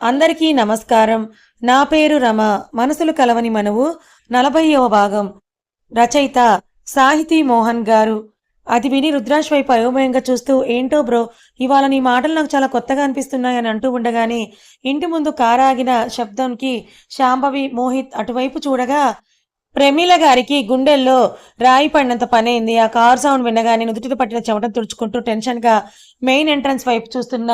అందరికీ నమస్కారం. నా పేరు రమ. మనసులు కలవని మనవు. నలభైవ భాగం. రచయిత సాహితీ మోహన్ గారు. అది విని రుద్రాష్ వైపు అయోమయంగా చూస్తూ ఏంటో బ్రో ఇవాళ నీ మాటలు నాకు చాలా కొత్తగా అనిపిస్తున్నాయని అంటూ ఉండగానే ఇంటి ముందు కారాగిన శబ్దంకి శాంభవి మోహిత్ అటువైపు చూడగా ప్రమీల గారికి గుండెల్లో రాయి పడినంత పనైంది. ఆ కార్ సౌండ్ వినగానే నుదుటితో పట్టిన చెమటను తుడుచుకుంటూ టెన్షన్గా మెయిన్ ఎంట్రన్స్ వైపు చూస్తున్న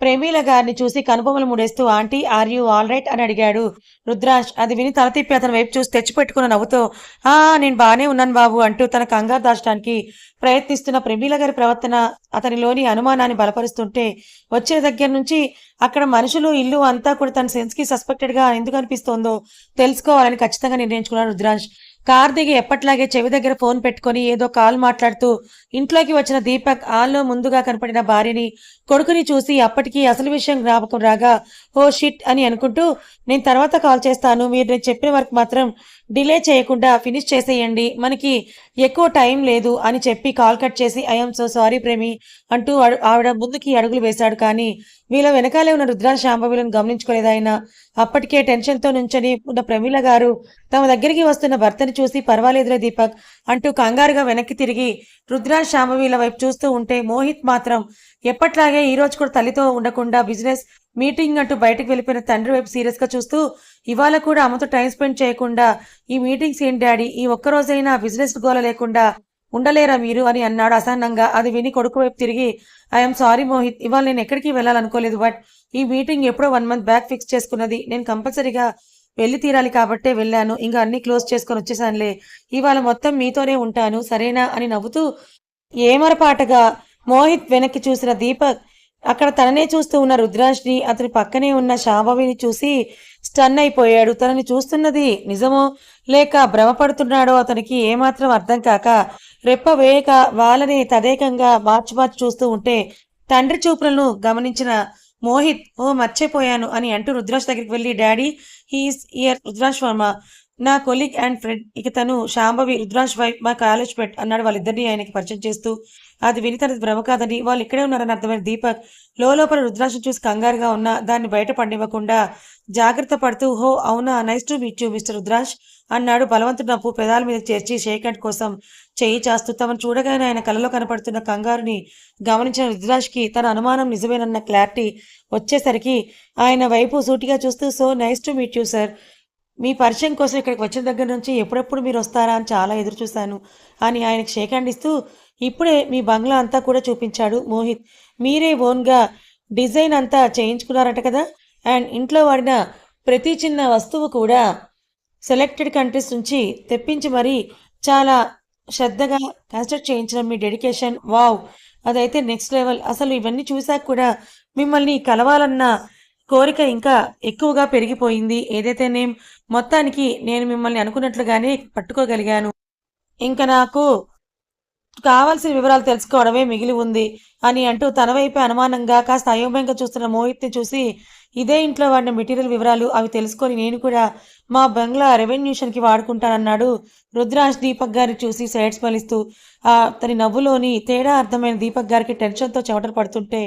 ప్రేమీల గారిని చూసి కనుబొమ్మలు ముడేస్తూ aunty are you all right? అని అడిగాడు రుద్రాష్ అది విని తల తిప్పి అతని వైపు చూసి తెచ్చిపెట్టుకున్న నవ్వుతో ఆ నేను బాగానే ఉన్నాను బాబు అంటూ తన కంగారు దాచడానికి ప్రయత్నిస్తున్న ప్రమీల గారి ప్రవర్తన అతనిలోని అనుమానాన్ని బలపరుస్తుంటే వచ్చే దగ్గర నుంచి అక్కడ మనుషులు ఇల్లు అంతా కూడా తన సెన్స్కి సస్పెక్టెడ్గా ఎందుకు అనిపిస్తోందో తెలుసుకోవాలని ఖచ్చితంగా నిర్ణయించుకున్నాడు రుద్రాష్ కార్ దిగి ఎప్పట్లాగే చెవి దగ్గర ఫోన్ పెట్టుకొని ఏదో కాల్ మాట్లాడుతూ ఇంట్లోకి వచ్చిన దీపక్ ఆల్లో ముందుగా కనపడిన భార్యని కొడుకుని చూసి అప్పటికి అసలు విషయం జ్ఞాపకం రాగా ఓ షిట్ అని అనుకుంటూ నేను తర్వాత కాల్ చేస్తాను మీరు నేను చెప్పిన వరకు మాత్రం డిలే చేయకుండా ఫినిష్ చేసేయండి. మనకి ఎక్కువ టైం లేదు అని చెప్పి కాల్ కట్ చేసి ఐఎమ్ సో సారీ ప్రేమి అంటూ ఆవిడ ముందుకి అడుగులు వేశాడు. కానీ వీళ్ళ వెనకాలే ఉన్న రుద్రా శాంభవిలను గమనించుకోలేదు ఆయన. అప్పటికే టెన్షన్తో నుంచని ఉన్న ప్రమీల గారు తమ దగ్గరికి వస్తున్న భర్తని చూసి పర్వాలేదులే దీపక్ అంటూ కంగారుగా వెనక్కి తిరిగి రుద్రా శాంభవిల వైపు చూస్తూ ఉంటే మోహిత్ మాత్రం ఎప్పట్లాగే ఈ రోజు కూడా తల్లితో ఉండకుండా బిజినెస్ మీటింగ్ అంటూ బయటకు వెళ్ళిపోయిన తండ్రి వైపు సీరియస్గా చూస్తూ ఇవాళ కూడా అమ్మతో టైం స్పెండ్ చేయకుండా ఈ మీటింగ్స్ ఏంటి డాడీ? ఈ ఒక్కరోజైనా బిజినెస్ గోల లేకుండా ఉండలేరా మీరు? అని అన్నాడు అసహనంగా. అది విని కొడుకు వైపు తిరిగి ఐఎమ్ సారీ మోహిత్ ఇవాళ నేను ఎక్కడికి వెళ్ళాలనుకోలేదు బట్ ఈ మీటింగ్ ఎప్పుడో వన్ మంత్ బ్యాక్ ఫిక్స్ చేసుకున్నది. నేను కంపల్సరీగా వెళ్ళి తీరాలి కాబట్టే వెళ్ళాను. ఇంకా అన్ని క్లోజ్ చేసుకొని వచ్చేసానులే. ఇవాళ మొత్తం మీతోనే ఉంటాను. సరేనా? అని నవ్వుతూ ఏమరపాటగా మోహిత్ వెనక్కి చూసిన దీపక్ అక్కడ తననే చూస్తూ ఉన్న రుద్రాష్ని అతని పక్కనే ఉన్న శాంభవిని చూసి స్టన్ అయిపోయాడు. తనని చూస్తున్నది నిజమో లేక భ్రమపడుతున్నాడో అతనికి ఏమాత్రం అర్థం కాక రెప్ప వేయక వాళ్ళని తదేకంగా మార్చి మార్చి చూస్తూ ఉంటే తండ్రి చూపులను గమనించిన మోహిత్ ఓ మర్చిపోయాను అని అంటూ రుద్రాష్ దగ్గరికి వెళ్ళి daddy he is here Rudrash Varma నా కొలీగ్ అండ్ ఫ్రెండ్ ఇక తను శాంభవి రుద్రాష్ వైఫ్ మా కాలేజ్ పెట్ అన్నాడు. వాళ్ళిద్దరిని ఆయనకి పరిచయం చేస్తూ అది విని తనది భ్రమ కాదని వాళ్ళు ఇక్కడే ఉన్నారని అర్థమైన దీపక్ లోపల రుద్రాష్ని చూసి కంగారుగా ఉన్న దాన్ని బయట పండివ్వకుండా జాగ్రత్త పడుతూ హో అవునా? Nice to meet you mister Rudrash అన్నాడు. బలవంతుడు నవ్వు పెదాల మీద చేర్చి షేక్ హ్యాండ్ కోసం చేయి చేస్తూ తమను చూడగానే ఆయన కలలో కనపడుతున్న కంగారుని గమనించిన రుద్రాష్కి తన అనుమానం నిజమేనన్న క్లారిటీ వచ్చేసరికి ఆయన వైపు సూటిగా చూస్తూ so nice to meet you sir మీ పరిచయం కోసం ఇక్కడికి వచ్చిన దగ్గర నుంచి ఎప్పుడెప్పుడు మీరు వస్తారా అని చాలా ఎదురు చూశాను. అని ఆయనకు షేక్ హ్యాండ్ ఇస్తూ ఇప్పుడే మీ బంగ్లా అంతా కూడా చూపించాడు మోహిత్. మీరే ఓన్గా డిజైన్ అంతా చేయించుకున్నారట కదా? అండ్ ఇంట్లో వాడిన ప్రతి చిన్న వస్తువు కూడా సెలెక్టెడ్ కంట్రీస్ నుంచి తెప్పించి మరీ చాలా శ్రద్ధగా కన్స్ట్రక్ట్ చేయించిన మీ డెడికేషన్ వావ్! అదైతే నెక్స్ట్ లెవెల్ అసలు ఇవన్నీ చూశాక కూడా మిమ్మల్ని కలవాలన్న కోరిక ఇంకా ఎక్కువగా పెరిగిపోయింది. ఏదైతే నేమ్ మొత్తానికి నేను మిమ్మల్ని అనుకున్నట్లుగానే పట్టుకోగలిగాను. ఇంకా నాకు కావాల్సిన వివరాలు తెలుసుకోవడమే మిగిలి ఉంది అని అంటూ తన వైపే అనుమానంగా కాస్త అయోమయంగా చూస్తున్న మోహిత్ని చూసి ఇదే ఇంట్లో వాడిన మెటీరియల్ వివరాలు అవి తెలుసుకొని నేను కూడా మా బంగ్లా రెవెన్యూషన్కి వాడుకుంటానన్నాడు రుద్రాజ్ దీపక్ గారిని చూసి సైడ్ స్మలిస్తూ అతని తన నవ్వులోని తేడా అర్థమైన దీపక్ గారికి టెన్షన్తో చెమటలు పడుతుంటే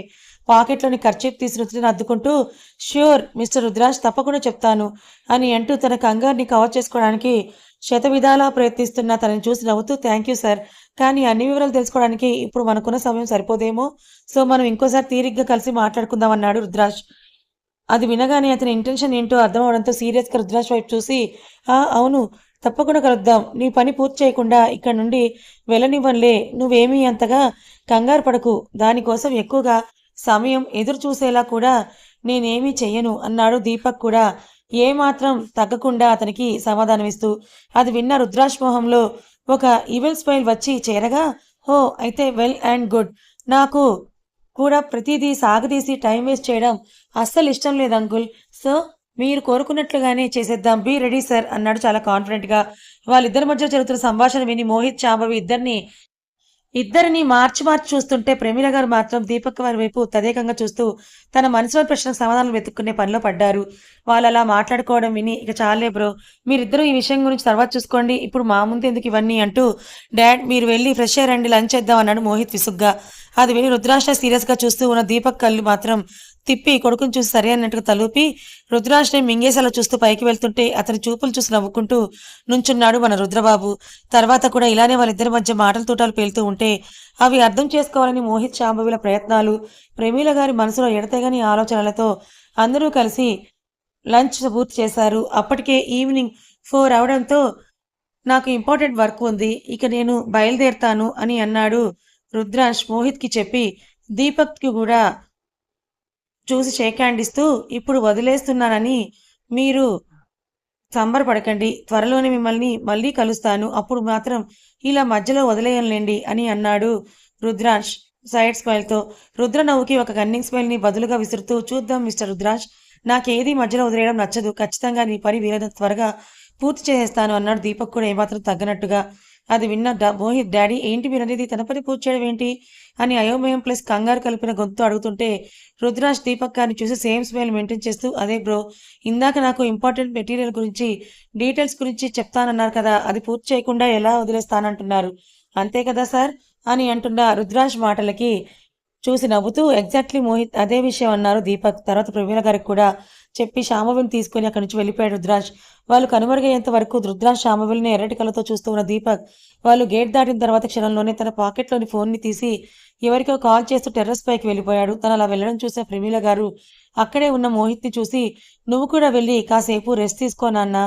పాకెట్లోని ఖర్చీప్ తీసి రుద్రని అద్దుకుంటూ ష్యూర్ మిస్టర్ రుద్రాజ్ తప్పకుండా చెప్తాను అని అంటూ తన కంగారుని కవర్ చేసుకోవడానికి శత విధాలా ప్రయత్నిస్తున్న తనని చూసి నవ్వుతూ థ్యాంక్ యూ సార్. కానీ అన్ని వివరాలు తెలుసుకోవడానికి ఇప్పుడు మనకున్న సమయం సరిపోదేమో. సో మనం ఇంకోసారి తీరిగ్గా కలిసి మాట్లాడుకుందాం అన్నాడు రుద్రాజ్. అది వినగానే అతని ఇంటెన్షన్ ఏంటో అర్థం అవడంతో సీరియస్గా రుద్రాజ్ వైపు చూసి ఆ అవును. తప్పకుండా కలుద్దాం. నీ పని పూర్తి చేయకుండా ఇక్కడ నుండి వెళ్ళనివ్వనులే నువ్వేమీ అంతగా కంగారు పడకు. దానికోసం ఎక్కువగా సమయం ఎదురు చూసేలా కూడా నేనేమీ చెయ్యను అన్నాడు దీపక్ కూడా. ఏమాత్రం తగ్గకుండా అతనికి సమాధానమిస్తూ. అది విన్న రుద్రాశ్మోహంలో ఒక ఈవెల్ స్మైల్ వచ్చి చేరగా హో అయితే వెల్ అండ్ గుడ్ నాకు కూడా ప్రతిదీ సాగదీసి టైం వేస్ట్ చేయడం అస్సలు ఇష్టం లేదు అంకుల్ సో మీరు కోరుకున్నట్లుగానే చేసేద్దాం. బీ రెడీ సార్ అన్నాడు చాలా కాన్ఫిడెంట్గా వాళ్ళిద్దరి మధ్య జరుగుతున్న సంభాషణ విని మోహిత్ చాంబవి ఇద్దరిని ఇద్దరిని మార్చి మార్చి చూస్తుంటే ప్రమీల గారు మాత్రం దీపక్ వారి వైపు తదేకంగా చూస్తూ తన మనసులో ప్రశ్నకు సమాధానం వెతుక్కునే పనిలో పడ్డారు. వాళ్ళు అలా మాట్లాడుకోవడం విని ఇక చాలే బ్రో మీరిద్దరూ ఈ విషయం గురించి తర్వాత చూసుకోండి. ఇప్పుడు మా ముందు ఎందుకు ఇవన్నీ? అంటూ డాడ్ మీరు వెళ్ళి ఫ్రెష్ అయ్యారండి లంచ్ చేద్దాం అన్నాడు మోహిత్ విసుగ్గా. అది విని రుద్రాక్ష సీరియస్గా చూస్తూ ఉన్న దీపక్ కళ్ళు మాత్రం తిప్పి కొడుకుని చూసి సరే అన్నట్టుగా తలూపి రుద్రాష్ని మింగేసేలా చూస్తూ పైకి వెళ్తుంటే అతని చూపులు చూసి నవ్వుకుంటూ నుంచున్నాడు మన రుద్రబాబు. తర్వాత కూడా ఇలానే వాళ్ళిద్దరి మధ్య మాటల తూటాలు పేలుతూ ఉంటే అవి అర్థం చేసుకోవాలని మోహిత్ శాంభవిల ప్రయత్నాలు ప్రమీల గారి మనసులో ఎడతెగని ఆలోచనలతో అందరూ కలిసి లంచ్ పూర్తి చేశారు. అప్పటికే ఈవినింగ్ ఫోర్ అవడంతో నాకు ఇంపార్టెంట్ వర్క్ ఉంది ఇక నేను బయలుదేరుతాను అని అన్నాడు రుద్రాంశ్ మోహిత్కి చెప్పి దీపక్కి కూడా చూసి షేక్ హ్యాండ్ ఇస్తూ ఇప్పుడు వదిలేస్తున్నానని మీరు సంబరపడకండి. త్వరలోనే మిమ్మల్ని మళ్ళీ కలుస్తాను. అప్పుడు మాత్రం ఇలా మధ్యలో వదిలేయనులేండి అని అన్నాడు రుద్రాష్ సైడ్ స్మైల్తో. రుద్ర నవ్వుకి ఒక కన్నింగ్ స్మైల్ని బదులుగా విసురుతూ చూద్దాం మిస్టర్ రుద్రాష్ నాకేది మధ్యలో వదిలేయడం నచ్చదు. ఖచ్చితంగా నీ పని వీలైనంత త్వరగా పూర్తి చేసేస్తాను అన్నాడు దీపక్ కూడా ఏమాత్రం తగ్గనట్టుగా. అది విన్న మోహిత్ డాడీ ఏంటి మీరు అనేది తన పని పూర్తి చేయడం ఏంటి? అని అయోమయం ప్లస్ కంగారు కలిపిన గొంతు అడుగుతుంటే రుద్రాజ్ దీపక్ గారిని చూసి సేమ్ స్మైల్ మెయింటైన్ చేస్తూ అదే బ్రో ఇందాక నాకు ఇంపార్టెంట్ మెటీరియల్ గురించి డీటెయిల్స్ గురించి చెప్తానన్నారు కదా అది పూర్తి చేయకుండా ఎలా వదిలేస్తానంటున్నారు? అంతే కదా సార్ అని అంటున్న రుద్రాజ్ మాటలకి చూసి నవ్వుతూ ఎగ్జాక్ట్లీ మోహిత్ అదే విషయం అన్నారు దీపక్. తర్వాత ప్రవీణ గారికి కూడా చెప్పి శామవిని తీసుకుని అక్కడి నుంచి వెళ్ళిపోయాడు రుద్రాజ్. వాళ్ళు కనుమరుగయ్యేంత వరకు రుద్రాజ్ శామవిల్ని ఎర్రటి కళ్ళతో చూస్తూ ఉన్న దీపక్ వాళ్ళు గేట్ దాటిన తర్వాత క్షణంలోనే తన పాకెట్లోని ఫోన్ని తీసి ఎవరికో కాల్ చేస్తూ టెర్రస్ పైకి వెళ్ళిపోయాడు. తను అలా వెళ్ళడం చూసిన ప్రమీల గారు అక్కడే ఉన్న మోహిత్ని చూసి నువ్వు కూడా వెళ్ళి కాసేపు రెస్ట్ తీసుకోనాన్న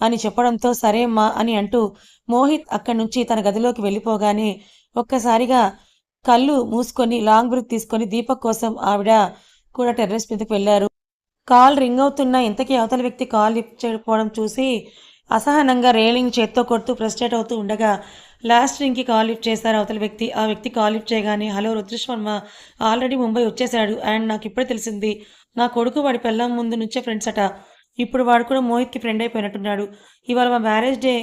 అని చెప్పడంతో సరేమ్మా అని అంటూ మోహిత్ అక్కడి నుంచి తన గదిలోకి వెళ్ళిపోగానే ఒక్కసారిగా కళ్ళు మూసుకొని లాంగ్ బ్రిత్ తీసుకొని దీపక్ కోసం ఆవిడ కూడా టెర్రస్ మీదకి వెళ్ళారు. కాల్ రింగ్ అవుతున్న ఇంతకీ అవతల వ్యక్తి కాల్ లిఫ్ట్ చేయకపోవడం చూసి అసహనంగా రేలింగ్ చేత్తో కొడుతూ ఫ్రస్ట్రేట్ అవుతూ ఉండగా లాస్ట్ రింగ్కి కాల్ లిఫ్ట్ చేశారు అవతల వ్యక్తి. ఆ వ్యక్తి కాల్ లిఫ్ట్ చేయగానే హలో రుద్రేష్ వర్మ ఆల్రెడీ ముంబై వచ్చేశాడు అండ్ నాకు ఇప్పుడే తెలిసింది. నా కొడుకు వాడి పెళ్ళం ముందు నుంచే ఫ్రెండ్స్ అట. ఇప్పుడు వాడు కూడా మోహిత్కి ఫ్రెండ్ అయిపోయినట్టున్నాడు. ఇవాళ మా మ్యారేజ్ డే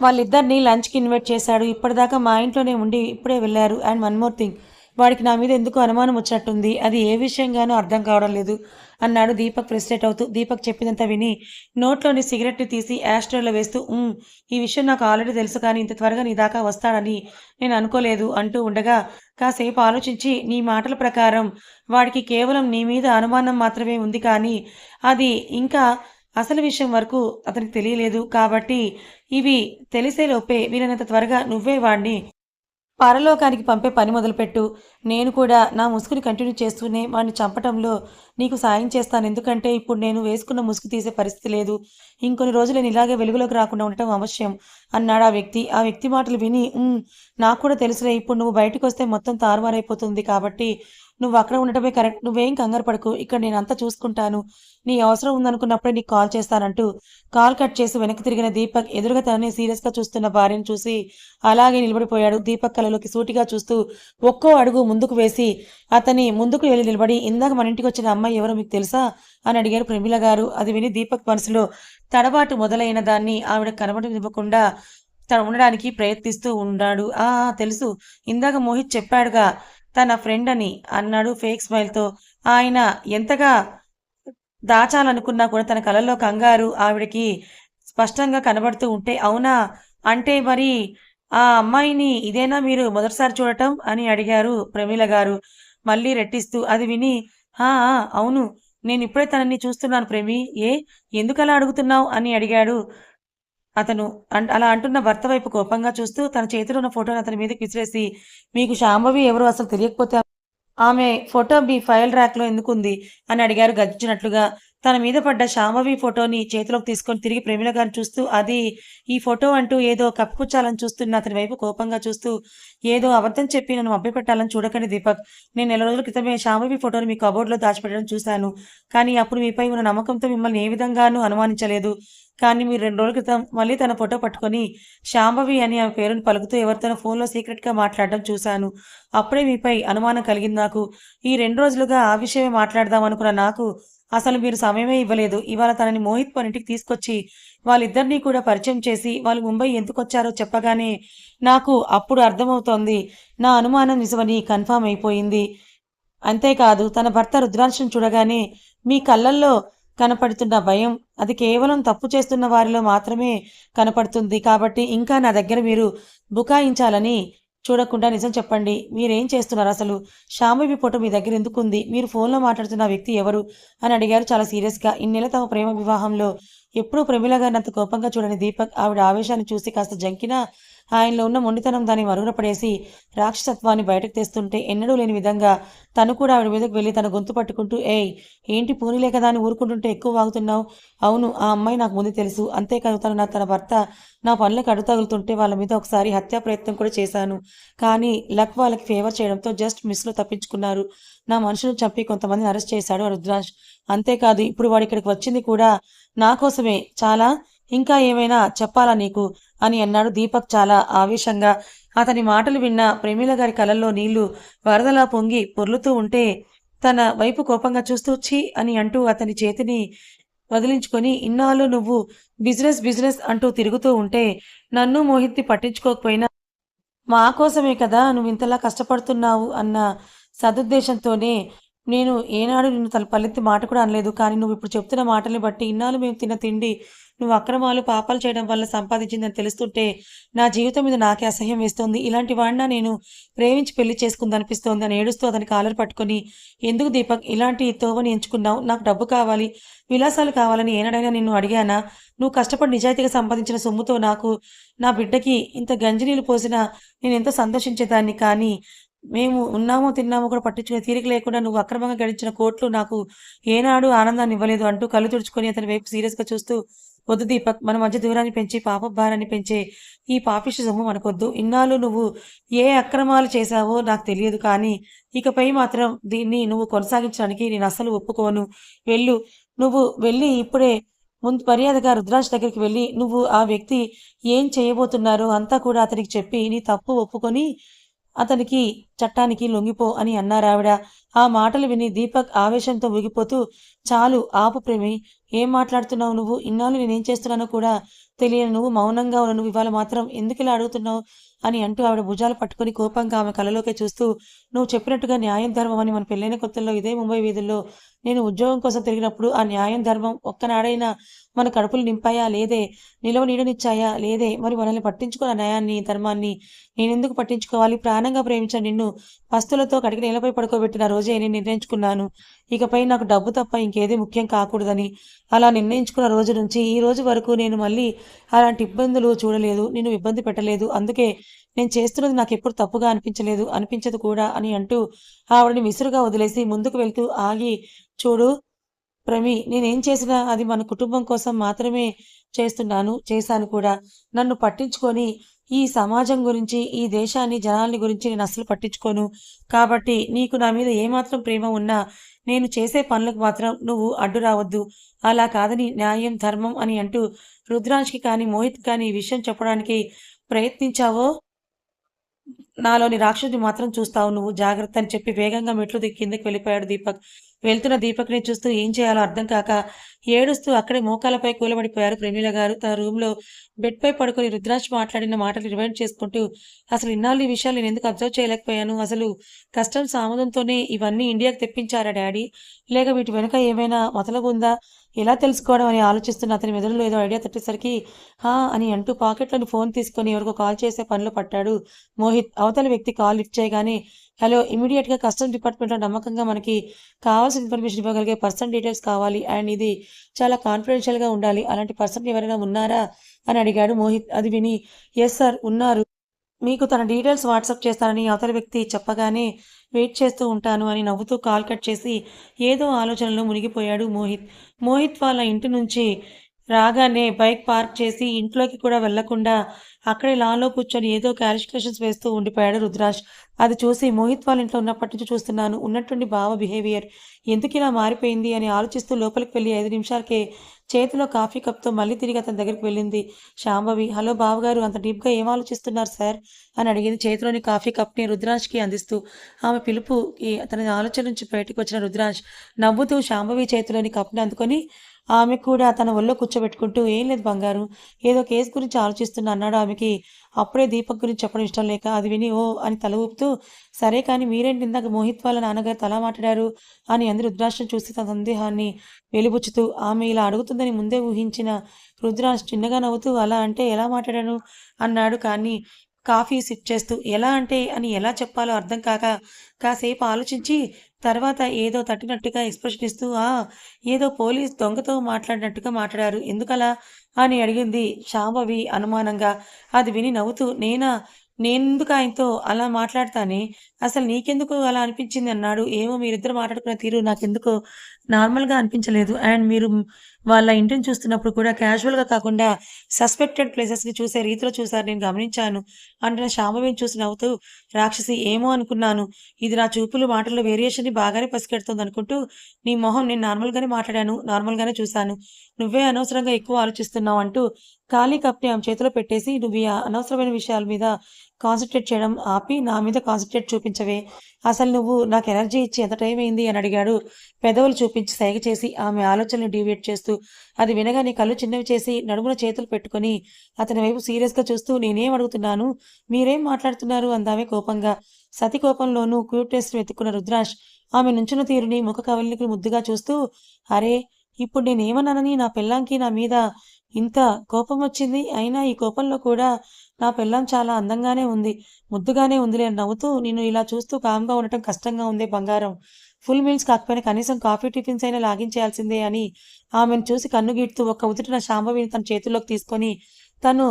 వాళ్ళిద్దరిని లంచ్కి ఇన్వైట్ చేశాడు. ఇప్పటిదాకా మా ఇంట్లోనే ఉండి ఇప్పుడే వెళ్ళారు. And one more thing. వాడికి నా మీద ఎందుకు అనుమానం వచ్చినట్టుంది? అది ఏ విషయంగానూ అర్థం కావడం లేదు అన్నాడు దీపక్ ఫ్రస్ట్రేట్ అవుతూ. దీపక్ చెప్పినంత విని నోట్లోని సిగరెట్ని తీసి యాస్ట్రోలో వేస్తూ ఈ విషయం నాకు ఆల్రెడీ తెలుసు కానీ ఇంత త్వరగా నీ దాకా వస్తాడని నేను అనుకోలేదు అంటూ ఉండగా కాసేపు ఆలోచించి నీ మాటల ప్రకారం వాడికి కేవలం నీ మీద అనుమానం మాత్రమే ఉంది కానీ అది ఇంకా అసలు విషయం వరకు అతనికి తెలియలేదు కాబట్టి ఇవి తెలిసే లోపే వీలైనంత త్వరగా నువ్వే వాడిని పరలోకానికి పంపే పని మొదలుపెట్టు. నేను కూడా నా ముసుగుని కంటిన్యూ చేస్తూనే వాడిని చంపటంలో నీకు సాయం చేస్తాను. ఎందుకంటే ఇప్పుడు నేను వేసుకున్న ముసుగు తీసే పరిస్థితి లేదు. ఇంకొన్ని రోజులు నేను ఇలాగే వెలుగులోకి రాకుండా ఉండటం అవశ్యం అన్నాడు ఆ వ్యక్తి. ఆ వ్యక్తి మాటలు విని నాకు కూడా తెలుసులే ఇప్పుడు నువ్వు బయటకు వస్తే మొత్తం తారుమారైపోతుంది కాబట్టి నువ్వు అక్కడ ఉండటమే కరెక్ట్. నువ్వేం కంగారు పడకు. ఇక్కడ నేను అంతా చూసుకుంటాను. నీ అవసరం ఉందనుకున్నప్పుడే నీకు కాల్ చేస్తానంటూ కాల్ కట్ చేసి వెనక్కి తిరిగిన దీపక్ ఎదురుగా తనని సీరియస్గా చూస్తున్న భార్యను చూసి అలాగే నిలబడిపోయాడు. దీపక్ కళ్ళలోకి సూటిగా చూస్తూ ఒక్కో అడుగు ముందుకు వేసి అతని ముందుకు వెళ్ళి నిలబడి ఇందాక మన ఇంటికి వచ్చిన అమ్మాయి ఎవరో మీకు తెలుసా? అని అడిగారు ప్రమీల గారు. అది విని దీపక్ మనసులో తడబాటు మొదలైన దాన్ని ఆవిడ కనబడనివ్వకుండా తను ఉండడానికి ప్రయత్నిస్తూ ఉన్నాడు. ఆ, తెలుసు. ఇందాక మోహిత్ చెప్పాడుగా తన ఫ్రెండ్ అని అన్నాడు ఫేక్ స్మైల్తో. ఆయన ఎంతగా దాచాలనుకున్నా కూడా తన కలలో కంగారు ఆవిడకి స్పష్టంగా కనబడుతూ ఉంటే అవునా? అంటే మరి ఆ అమ్మాయిని ఇదేనా మీరు మొదటిసారి చూడటం అని అడిగారు ప్రమీల గారు. మళ్ళీ రెట్టిస్తూ అది విని ఆ, అవును. నేను ఇప్పుడే తనని చూస్తున్నాను ప్రేమి. ఏ? ఎందుకలా అడుగుతున్నావు? అని అడిగాడు. అతను అలా అంటున్న భర్త వైపు కోపంగా చూస్తూ తన చేతిలో ఉన్న ఫోటోను అతని మీదకి విసిరేసి మీకు శాంభవి ఎవరు అసలు తెలియకపోతే ఆమె ఫోటో మీ ఫైల్ ర్యాక్లో ఎందుకుంది? అని అడిగారు గర్జించినట్లుగా. తన మీద పడ్డ శాంభవి ఫోటోని చేతిలోకి తీసుకొని తిరిగి ప్రేమిల గారిని చూస్తూ అది ఈ ఫోటో అంటూ ఏదో కప్పుపుచ్చాలని చూస్తున్న అతని వైపు కోపంగా చూస్తూ ఏదో అబద్ధం చెప్పి నన్ను మభ్యపెట్టాలని చూడకండి దీపక్. నేను నెల రోజుల క్రితమే శాంభవి ఫోటోని మీ కబోర్డ్లో దాచిపెట్టడం చూశాను. కానీ అప్పుడు మీపై ఉన్న నమ్మకంతో మిమ్మల్ని ఏ విధంగానూ అనుమానించలేదు. కానీ మీరు రెండు రోజుల క్రితం మళ్ళీ తన ఫోటో పట్టుకొని శాంభవి అని ఆమె పేరుని పలుకుతూ ఎవరితోనో ఫోన్లో సీక్రెట్గా మాట్లాడడం చూశాను. అప్పుడే మీపై అనుమానం కలిగింది నాకు. ఈ రెండు రోజులుగా ఆ విషయమే మాట్లాడదాం అనుకున్న నాకు అసలు మీరు సమయమే ఇవ్వలేదు. ఇవాళ తనని మోహిత్ పనింటికి తీసుకొచ్చి వాళ్ళిద్దరినీ కూడా పరిచయం చేసి వాళ్ళు ముంబై ఎందుకు వచ్చారో చెప్పగానే నాకు అప్పుడు అర్థమవుతోంది. నా అనుమానం నిజమని కన్ఫామ్ అయిపోయింది. అంతేకాదు తన భర్త రుద్రాంశం చూడగానే మీ కళ్ళల్లో కనపడుతున్న భయం అది కేవలం తప్పు చేస్తున్న వారిలో మాత్రమే కనపడుతుంది కాబట్టి ఇంకా నా దగ్గర మీరు బుకాయించాలని చూడకుండా నిజం చెప్పండి. మీరేం చేస్తున్నారు అసలు? శాంభవి ఫోటో మీ దగ్గర ఎందుకుంది? మీరు ఫోన్లో మాట్లాడుతున్న వ్యక్తి ఎవరు? అని అడిగారు చాలా సీరియస్గా. ఇన్నేళ్ళ తమ ప్రేమ వివాహంలో ఎప్పుడూ ప్రమిళ గారిని అంత కోపంగా చూడని దీపక్ ఆవిడ ఆవేశాన్ని చూసి కాస్త జంకినా ఆయనలో ఉన్న మొండితనం దాన్ని మరుగునపడేసి రాక్షసత్వాన్ని బయటకు తెస్తుంటే ఎన్నడూ లేని విధంగా తను కూడా ఆవిడ మీదకు వెళ్ళి తన గొంతు పట్టుకుంటూ ఏయ్ ఏంటి పూనిలే కదా అని ఊరుకుంటుంటే ఎక్కువ వాగుతున్నావు? అవును ఆ అమ్మాయి నాకు ముందు తెలుసు. అంతేకాదు తను నా తన భర్త నా పనులకు అడ్డు తగులుతుంటే వాళ్ళ మీద ఒకసారి హత్యా ప్రయత్నం కూడా చేశాను. కానీ లక్ వాళ్ళకి ఫేవర్ చేయడంతో జస్ట్ మిస్లో తప్పించుకున్నారు. నా మనుషులను చంపి కొంతమందిని అరెస్ట్ చేశాడు ఆ రుద్రాజ్ అంతేకాదు ఇప్పుడు వాడు ఇక్కడికి వచ్చింది కూడా నా కోసమే. చాలా ఇంకా ఏమైనా చెప్పాలా నీకు? అని అన్నాడు దీపక్ చాలా ఆవేశంగా. అతని మాటలు విన్న ప్రేమిల గారి కలలో నీళ్ళు వరదలా పొంగి పొర్లుతూ ఉంటే తన వైపు కోపంగా చూస్తూ ఛీ అని అంటూ అతని చేతిని వదిలించుకొని ఇన్నాళ్ళు నువ్వు బిజినెస్ బిజినెస్ అంటూ తిరుగుతూ ఉంటే నన్ను మోహిత్ని పట్టించుకోకపోయినా మా కోసమే కదా నువ్వు ఇంతలా కష్టపడుతున్నావు అన్న సదుద్దేశంతోనే నేను ఏనాడు నిన్ను తల పల్లెత్తి మాట కూడా అనలేదు. కానీ నువ్వు ఇప్పుడు చెప్తున్న మాటల్ని బట్టి ఇన్నాళ్ళు మేము తిన్న తిండి నువ్వు అక్రమాలు పాపాలు చేయడం వల్ల సంపాదించిందని తెలుస్తుంటే నా జీవితం మీద నాకే అసహ్యం వేస్తోంది. ఇలాంటి వాడినా నేను ప్రేమించి పెళ్ళి చేసుకుందనిపిస్తోంది అని ఏడుస్తూ అతని కాలర్ పట్టుకొని ఎందుకు దీపక్ ఇలాంటి తోవని ఎంచుకున్నావు? నాకు డబ్బు కావాలి విలాసాలు కావాలని ఏనాడైనా నిన్ను అడిగానా? నువ్వు కష్టపడి నిజాయితీగా సంపాదించిన సొమ్ముతో నాకు నా బిడ్డకి ఇంత గంజినీళ్ళు పోసినా నేను ఎంతో సంతోషించేదాన్ని. కానీ మేము ఉన్నామో తిన్నామో కూడా పట్టించుకునే తీరిక లేకుండా నువ్వు అక్రమంగా గడించిన కోట్లు నాకు ఏనాడు ఆనందాన్ని ఇవ్వలేదు అంటూ కళ్ళు తుడుచుకొని అతని వైపు సీరియస్గా చూస్తూ వద్దు దీపక్ మన మధ్య దూరాన్ని పెంచి పాప భారాన్ని పెంచే ఈ పాపిష్టి సొమ్ము మనకొద్దు. ఇన్నాళ్ళు నువ్వు ఏ అక్రమాలు చేశావో నాకు తెలియదు కానీ ఇకపై మాత్రం దీన్ని నువ్వు కొనసాగించడానికి నేను అస్సలు ఒప్పుకోను. వెళ్ళు. నువ్వు వెళ్ళి ఇప్పుడే ముందు మర్యాదగా రుద్రాజ్ దగ్గరికి వెళ్ళి నువ్వు ఆ వ్యక్తి ఏం చేయబోతున్నారో అంతా కూడా అతనికి చెప్పి నీ తప్పు ఒప్పుకొని అతనికి చట్టానికి లొంగిపో అని అన్నారావిడ ఆ మాటలు విని దీపక్ ఆవేశంతో ఊగిపోతూ చాలు ఆపు ప్రేమి ఏం మాట్లాడుతున్నావు నువ్వు? ఇన్నాళ్ళు నేనేం చేస్తున్నానో కూడా తెలియని నువ్వు మౌనంగా ఉన్న నువ్వు ఇవాళ మాత్రం ఎందుకు ఇలా అడుగుతున్నావు? అని అంటూ ఆవిడ భుజాలు పట్టుకుని కోపంగా ఆమె కలలోకి చూస్తూ నువ్వు చెప్పినట్టుగా న్యాయం ధర్మం అని మన పెళ్ళైన కొత్తల్లో ఇదే ముంబై వీధుల్లో నేను ఉద్యోగం కోసం తిరిగినప్పుడు ఆ న్యాయం ధర్మం ఒక్కనాడైనా మన కడుపులు నింపాయా? లేదే. నిలవ నీడనిచ్చాయా? లేదే. మరి మనల్ని పట్టించుకున్న న్యాయాన్ని ధర్మాన్ని నేనెందుకు పట్టించుకోవాలి? ప్రాణంగా ప్రేమించిన నిన్ను పస్తులతో కడిగి నేలపై పడుకోబెట్టిన రోజే నేను నిర్ణయించుకున్నాను. ఇకపై నాకు డబ్బు తప్ప ఇంకేది ముఖ్యం కాకూడదని అలా నిర్ణయించుకున్న రోజు నుంచి ఈ రోజు వరకు నేను మళ్ళీ అలాంటి ఇబ్బందులు చూడలేదు నేను ఇబ్బంది పెట్టలేదు. అందుకే నేను చేస్తున్నది నాకు ఎప్పుడు తప్పుగా అనిపించలేదు అనిపించదు కూడా అని అంటూ ఆవిడని విసురుగా వదిలేసి ముందుకు వెళ్తూ ఆగి చూడు ప్రమి నేనేం చేసినా అది మన కుటుంబం కోసం మాత్రమే చేస్తున్నాను చేశాను కూడా. నన్ను పట్టించుకొని ఈ సమాజం గురించి ఈ దేశాన్ని జనాల్ని గురించి నేను అసలు పట్టించుకోను. కాబట్టి నీకు నా మీద ఏమాత్రం ప్రేమ ఉన్నా నేను చేసే పనులకు మాత్రం నువ్వు అడ్డు రావద్దు. అలా కాదని న్యాయం ధర్మం అని అంటూ రుద్రాంష్కి కానీ మోహిత్ కానీ ఈ విషయం చెప్పడానికి ప్రయత్నించావో? నాలోని రాక్షసుని మాత్రం చూస్తావు నువ్వు. జాగ్రత్త అని చెప్పి వేగంగా మెట్లు కిందకి వెళ్ళిపోయాడు దీపక్. వెళ్తున్న దీపక్ని చూస్తూ ఏం చేయాలో అర్థం కాక ఏడుస్తూ అక్కడే మోకాలపై కూలబడిపోయారు ప్రేమిల గారు. తన రూమ్లో బెడ్పై పడుకొని రుద్రాజ్ మాట్లాడిన మాటలు రివైండ్ చేసుకుంటూ అసలు ఇన్నాళ్ళు ఈ విషయాలు నేను ఎందుకు అబ్జర్వ్ చేయలేకపోయాను? అసలు కస్టమ్స్ ఆమోదంతోనే ఇవన్నీ ఇండియాకి తెప్పించారా డాడీ? లేక వీటి వెనుక ఏమైనా మొదలగు ఉందా? ఎలా తెలుసుకోవడం? అని ఆలోచిస్తున్న అతని మెదడులో ఏదో ఐడియా తట్టేసరికి హా అని అంటూ పాకెట్లోని ఫోన్ తీసుకొని ఎవరికో కాల్ చేసే పనిలో పట్టాడు మోహిత్. అవతల వ్యక్తి కాల్ లిఫ్ట్ చేయగానే హలో ఇమీడియట్గా కస్టమ్స్ డిపార్ట్మెంట్లో నమ్మకంగా మనకి కావాల్సిన ఇన్ఫర్మేషన్ ఇవ్వగలిగే పర్సన్ డీటెయిల్స్ కావాలి అండ్ ఇది చాలా కాన్ఫిడెన్షియల్గా ఉండాలి. అలాంటి పర్సన్ ఎవరైనా ఉన్నారా? అని అడిగాడు మోహిత్. అది విని ఎస్ సార్ ఉన్నారు. మీకు తన డీటెయిల్స్ వాట్సాప్ చేస్తానని అవతల వ్యక్తి చెప్పగానే వెయిట్ చేస్తూ ఉంటాను అని నవ్వుతూ కాల్ కట్ చేసి ఏదో ఆలోచనలో మునిగిపోయాడు మోహిత్. మోహిత్ వాళ్ళ ఇంటి నుంచి రాగానే బైక్ పార్క్ చేసి ఇంట్లోకి కూడా వెళ్ళకుండా అక్కడే లాన్లో కూర్చొని ఏదో క్యాలిక్యులేషన్స్ వేస్తూ ఉండిపోయాడు రుద్రాజ్. అది చూసి మోహిత్ వాళ్ళ ఇంట్లో ఉన్నప్పటి నుంచి చూస్తున్నాను ఉన్నట్టుండి బావ బిహేవియర్. ఎందుకు ఇలా మారిపోయింది అని ఆలోచిస్తూ లోపలికి వెళ్ళి ఐదు నిమిషాలకే చేతిలో కాఫీ కప్తో మళ్ళీ తిరిగి అతని దగ్గరికి వెళ్ళింది. శాంభవి హలో బావగారు అంత డీప్గా ఏం ఆలోచిస్తున్నారు సార్? అని అడిగింది. చేతిలోని కాఫీ కప్ని రుద్రాజ్కి అందిస్తూ ఆమె పిలుపుకి అతని ఆలోచన నుంచి బయటకు వచ్చిన రుద్రాజ్ నవ్వుతూ శాంభవి చేతిలోని కప్ని అందుకొని ఆమె కూడా తన ఒళ్ళో కూర్చోబెట్టుకుంటూ ఏం లేదు బంగారు ఏదో కేసు గురించి ఆలోచిస్తున్నా అన్నాడు ఆమెకి. అప్పుడే దీపక్ గురించి చెప్పడం ఇష్టం లేక అది విని ఓ అని తల ఊపుతూ సరే కానీ మీరేంటి ఇందాక మోహిత్ వాళ్ళ నాన్నగారు తలా మాట్లాడారు అని అందరు రుద్రాష్ట్రం చూసి తన సందేహాన్ని వెలిబుచ్చుతూ. ఆమె ఇలా అడుగుతుందని ముందే ఊహించిన రుద్రాష్ చిన్నగా నవ్వుతూ అలా అంటే ఎలా మాట్లాడాను? అన్నాడు. కానీ కాఫీ సిప్ చేస్తూ ఎలా అంటే అని ఎలా చెప్పాలో అర్థం కాక కాసేపు ఆలోచించి తర్వాత ఏదో తట్టినట్టుగా ఎక్స్ప్రెషన్ ఇస్తూ ఆ ఏదో పోలీస్ దొంగతో మాట్లాడినట్టుగా మాట్లాడారు. ఎందుకలా? అని అడిగింది శాంభవి అనుమానంగా. అది విని నవ్వుతూ నేనా? నేనెందుకు ఆయనతో అలా మాట్లాడతానే? అసలు నీకెందుకు అలా అనిపించింది? అన్నాడు. ఏమో మీరిద్దరు మాట్లాడుకున్న తీరు నాకెందుకు నార్మల్గా అనిపించలేదు. అండ్ మీరు వాళ్ళ ఇంటిని చూస్తున్నప్పుడు కూడా క్యాజువల్గా కాకుండా సస్పెక్టెడ్ ప్లేసెస్ని చూసే రీతిలో చూసారు నేను గమనించాను. అంటున్న శాంభవిని చూసి నవ్వుతూ రాక్షసి ఏమో అనుకున్నాను. ఇది నా చూపులు మాటల్లో వేరియేషన్ని బాగానే పసిగడుతుంది అనుకుంటూ నీ మొహం నేను నార్మల్గానే మాట్లాడాను. నార్మల్గానే చూశాను. నువ్వే అనవసరంగా ఎక్కువ ఆలోచిస్తున్నావు అంటూ ఖాళీ కప్ని ఆమె చేతిలో పెట్టేసి నువ్వు ఈ అనవసరమైన విషయాల మీద కాన్సన్ట్రేట్ చేయడం ఆపి నా మీద కాన్సన్ట్రేట్ చూపించవే. అసలు నువ్వు నాకు ఎనర్జీ ఇచ్చి ఎంత టైం అయింది అని అడిగాడు. పెదవులు చూపించి సైగ చేసి ఆమె ఆలోచనలు డీవియేట్ చేస్తూ అది వినగానే కళ్ళు చిన్నవి చేసి నడుమున చేతులు పెట్టుకొని అతని వైపు సీరియస్గా చూస్తూ నేనేం అడుగుతున్నాను? మీరేం మాట్లాడుతున్నారు? అందామే కోపంగా. సతి కోపంలోనూ క్యూట్నెస్ వెతుక్కున్న రుద్రాష్ ఆమె నుంచున్న తీరుని ముఖ కవలికలు ముద్దుగా చూస్తూ అరే ఇప్పుడు నేనేమన్నానని నా పెళ్ళాంకి నా మీద ఇంత కోపం వచ్చింది? అయినా ఈ కోపంలో కూడా నా పెళ్ళాం చాలా అందంగానే ఉంది ముద్దుగానే ఉందిలే అని నవ్వుతూ నేను ఇలా చూస్తూ కామ్గా ఉండటం కష్టంగా ఉంది బంగారం. ఫుల్ మీల్స్ కాకపోయినా కనీసం కాఫీ టిఫిన్స్ అయినా లాగించేయాల్సిందే అని ఆమెను చూసి కన్ను గీడుతూ ఒక్క ఉదుటిన శాంభవిని తన చేతుల్లోకి తీసుకొని తను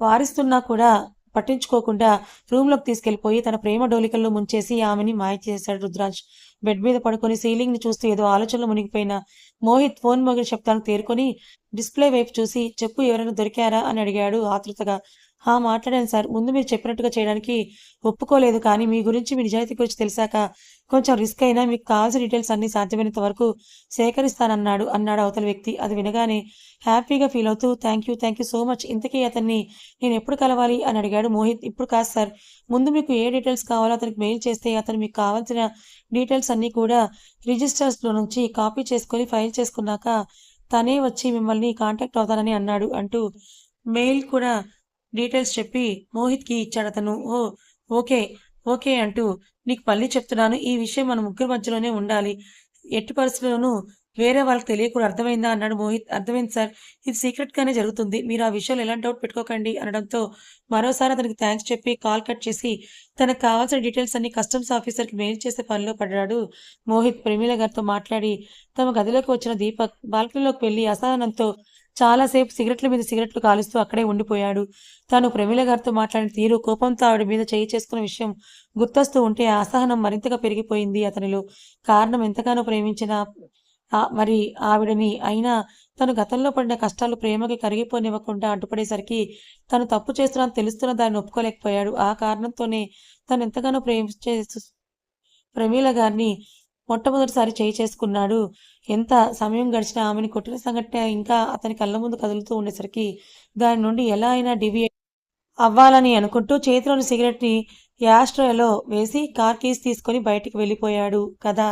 వారిస్తున్నా కూడా పట్టించుకోకుండా రూమ్లోకి తీసుకెళ్ళిపోయి తన ప్రేమ డోలికల్లో ముంచేసి ఆమెని మాయ చేశాడు రుద్రాజ్. బెడ్ మీద పడుకొని సీలింగ్ని చూస్తూ ఏదో ఆలోచనలో మునిగిపోయిన మోహిత్ ఫోన్ మోగిన శబ్దానికి తేరుకొని డిస్ప్లే వైపు చూసి చెప్పు ఎవరైనా దొరికారా? అని అడిగాడు ఆతృతగా. హా మాట్లాడాను సార్. ముందు మీరు చెప్పినట్టుగా చేయడానికి ఒప్పుకోలేదు. కానీ మీ గురించి మీ నిజాయితీ గురించి తెలిసాక కొంచెం రిస్క్ అయినా మీకు కావాల్సిన డీటెయిల్స్ అన్ని సాధ్యమైనంత వరకు సేకరిస్తానన్నాడు అన్నాడు అవతల వ్యక్తి. అది వినగానే హ్యాపీగా ఫీల్ అవుతూ thank you thank you so much. ఇంతకీ అతన్ని నేను ఎప్పుడు కలవాలి? అని అడిగాడు మోహిత్. ఇప్పుడు కాదు సార్. ముందు మీకు ఏ డీటెయిల్స్ కావాలో అతనికి మెయిల్ చేస్తే అతను మీకు కావాల్సిన డీటెయిల్స్ అన్నీ కూడా రిజిస్టర్స్లో నుంచి కాపీ చేసుకొని ఫైల్ చేసుకున్నాక తనే వచ్చి మిమ్మల్ని కాంటాక్ట్ అవుతానని అన్నాడు అంటూ మెయిల్ కూడా డీటెయిల్స్ చెప్పి మోహిత్కి ఇచ్చాడు అతను. ఓ ఓకే ఓకే అంటూ నీకు మళ్ళీ చెప్తున్నాను. ఈ విషయం మన ముగ్గురు మధ్యలోనే ఉండాలి. ఎట్టి పరిస్థితుల్లోనూ వేరే వాళ్ళకి తెలియకుండా అర్థమైందా అన్నాడు మోహిత్. అర్థమైంది సార్. ఇది సీక్రెట్గానే జరుగుతుంది. మీరు ఆ విషయంలో ఎలాంటి డౌట్ పెట్టుకోకండి అనడంతో మరోసారి అతనికి థ్యాంక్స్ చెప్పి కాల్ కట్ చేసి తనకు కావాల్సిన డీటెయిల్స్ అన్ని కస్టమ్స్ ఆఫీసర్కి మెయిల్ చేసే పనిలో పడ్డాడు మోహిత్. ప్రమీల గారితో మాట్లాడి తమ గదిలోకి వచ్చిన దీపక్ బాల్కనీలోకి వెళ్ళి అసహనంతో చాలాసేపు సిగరెట్ల మీద సిగరెట్లు కాలుస్తూ అక్కడే ఉండిపోయాడు. తాను ప్రమీల గారితో మాట్లాడిన తీరు కోపంతో ఆవిడ మీద చేయి చేసుకున్న విషయం గుర్తొస్తూ ఉంటే అసహనం మరింతగా పెరిగిపోయింది అతనిలో. కారణం ఎంతగానో ప్రేమించిన మరి ఆవిడని. అయినా తను గతంలో పడిన కష్టాలు ప్రేమకి కరిగిపోనివ్వకుండా అడ్డుపడేసరికి తను తప్పు చేస్తున్నాను తెలుస్తున్న దాన్ని ఒప్పుకోలేకపోయాడు. ఆ కారణంతోనే తను ఎంతగానో ప్రేమించే ప్రమీల గారిని మొట్టమొదటిసారి చేయి చేసుకున్నాడు. ఎంత సమయం గడిచినా ఆమెని కొట్టిన సంఘటన ఇంకా అతని కళ్ళ ముందు కదులుతూ ఉండేసరికి దాని నుండి ఎలా అయినా డివియేట్ అవ్వాలని అనుకుంటూ చేతిలోని సిగరెట్ని యాస్ట్రోలో వేసి కార్ కీస్ తీసుకొని బయటికి వెళ్ళిపోయాడు. కదా?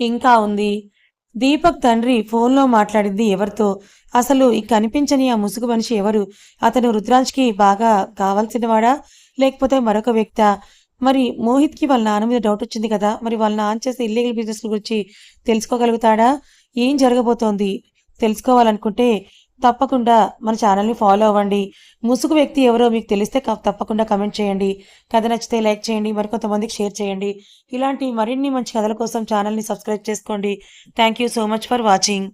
ఇంకా ఉంది. దీపక్ తండ్రి ఫోన్లో మాట్లాడింది ఎవరితో? అసలు ఈ కనిపించని ఆ ముసుగు మనిషి ఎవరు? అతను రుద్రాంజ్కి బాగా కావాల్సినవాడా? లేకపోతే మరొక వ్యక్త? మరి మోహిత్కి వాళ్ళ నాన్న మీద డౌట్ వచ్చింది కదా మరి వాళ్ళ నాన్న చేసే ఇల్లీగల్ బిజినెస్ గురించి తెలుసుకోగలుగుతాడా? ఏం జరగబోతోంది? తెలుసుకోవాలనుకుంటే తప్పకుండా మన ఛానల్ని ఫాలో అవ్వండి. ముసుగు వ్యక్తి ఎవరో మీకు తెలిస్తే తప్పకుండా కమెంట్ చేయండి. కథ నచ్చితే లైక్ చేయండి మరికొంతమందికి షేర్ చేయండి. ఇలాంటి మరిన్ని మంచి కథల కోసం ఛానల్ని సబ్స్క్రైబ్ చేసుకోండి. Thank you so much for watching